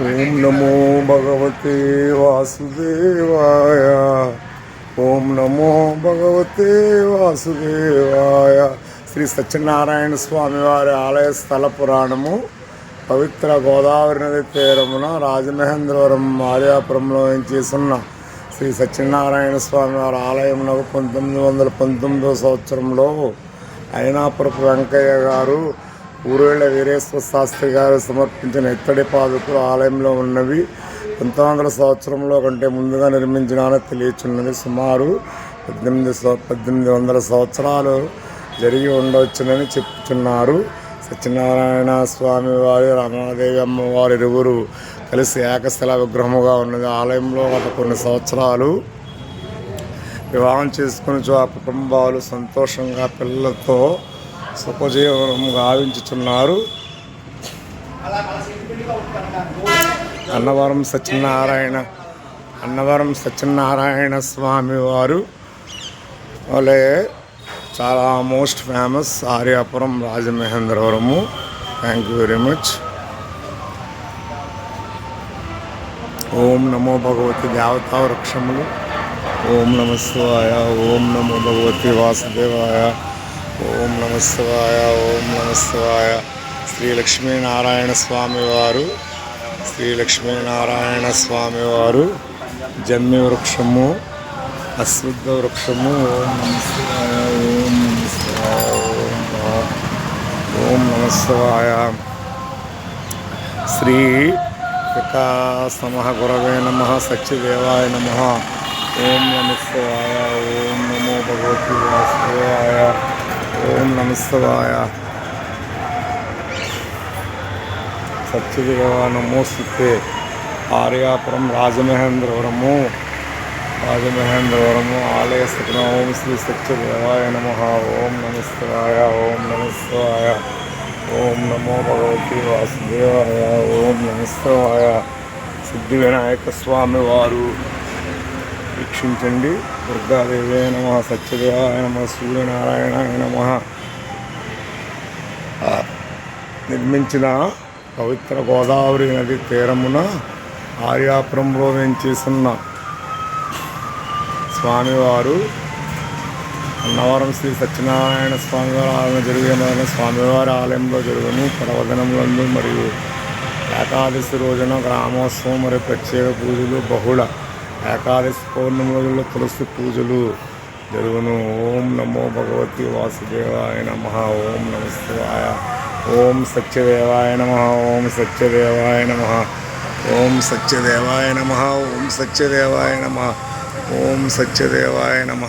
ఓం నమో భగవతే వాసుదేవాయ. ఓం నమో భగవతే వాసుదేవాయ. శ్రీ సత్యనారాయణ స్వామి వారి ఆలయ స్థల పురాణము పవిత్ర గోదావరి నది తీరమున రాజమహేంద్రవరం ఆర్యాపురంలో చేస్తున్న శ్రీ సత్యనారాయణ స్వామి వారి ఆలయమునకు పంతొమ్మిది వందల పంతొమ్మిదవ సంవత్సరంలో అయినాపురపు వెంకయ్య గారు ఊరేళ్ళ వీరేశ్వర శాస్త్రి గారు సమర్పించిన ఇత్తడి పాదుకులు ఆలయంలో ఉన్నవి పంతొమ్మిది వందల సంవత్సరంలో కంటే ముందుగా నిర్మించినారని తెలియచున్నది. సుమారు పద్దెనిమిది పద్దెనిమిది వందల సంవత్సరాలు జరిగి ఉండవచ్చునని చెప్తున్నారు సత్యనారాయణ స్వామి వారి రమాదేవి అమ్మవారి ఇరువురు కలిసి ఏకశిల విగ్రహముగా ఉన్నది. ఆలయంలో గత కొన్ని సంవత్సరాలు వివాహం చేసుకుని ఆ కుటుంబాలు సంతోషంగా పిల్లలతో సుఖజీవనం గావించుచున్నారు అన్నవరం సత్యనారాయణ అన్నవరం సత్యనారాయణ స్వామి వారు వాళ్ళే చాలా most famous Aryapuram Rajamahendravaram. Thank you very much ఓం నమో భగవతి దేవతా వృక్షములు ఓం నమ శివాయ ఓం నమో భగవతి వాసుదేవాయ ఓం నమస్వాయ ఓం నమస్వాయ. శ్రీ లక్ష్మీనారాయణ స్వామివారు శ్రీ లక్ష్మీనారాయణ స్వామివారు జమ్మి వృక్షము అశ్వద్ధ వృక్షము ఓం నమస్వాయ ఓం నమస్వాయ ఓం నమస్వాయ. శ్రీ వికాసమ గురవే నమ సత్యదేవాయ నమ. ఓం నమస్వాయ ఓం నమో భగవతి వాసుదేవాయ ఓం నమస్తవాయ శివాయ. సత్యదేవ నమోస్తుతే ఆర్యాపురం రాజమహేంద్రవరము. రాజమహేంద్రవరము ఆలయ స్థితిన ఓం శ్రీ సత్యదేవాయ నమ. ఓం నమస్తవాయ ఓం నమస్తవాయ ఓం నమో భగవతి వాసుదేవాయ ఓం నమస్తవాయ సిద్ధి వినాయక స్వామి వారు వీక్షించండి దుర్గాదేవే నమ సత్యదేవాయ నమ సూర్యనారాయణాయ నమ. నిర్మించిన పవిత్ర గోదావరి నది తీరమున ఆర్యాపురంలో చేస్తున్న స్వామివారు అన్నవరం శ్రీ సత్యనారాయణ స్వామివారి ఆలయం జరిగిన స్వామివారి ఆలయంలో జరుగును పర్వదనములందు మరియు ఏకాదశి రోజున గ్రామోత్సవం మరియు ప్రత్యేక పూజలు బహుళ. ఏకాదశి పౌర్ణమి రోజుల్లో తులసి పూజలు జరుగును. ఓం నమో భగవతి వాసుదేవాయ నమ. ఓం నమ ఓం సత్యదేవాయ నమ. ఓం సత్యదేవాయ నమ. ఓం సత్యదేవాయ నమ. ఓం సత్యదేవాయ నమ. ఓం సత్యదేవాయ నమ.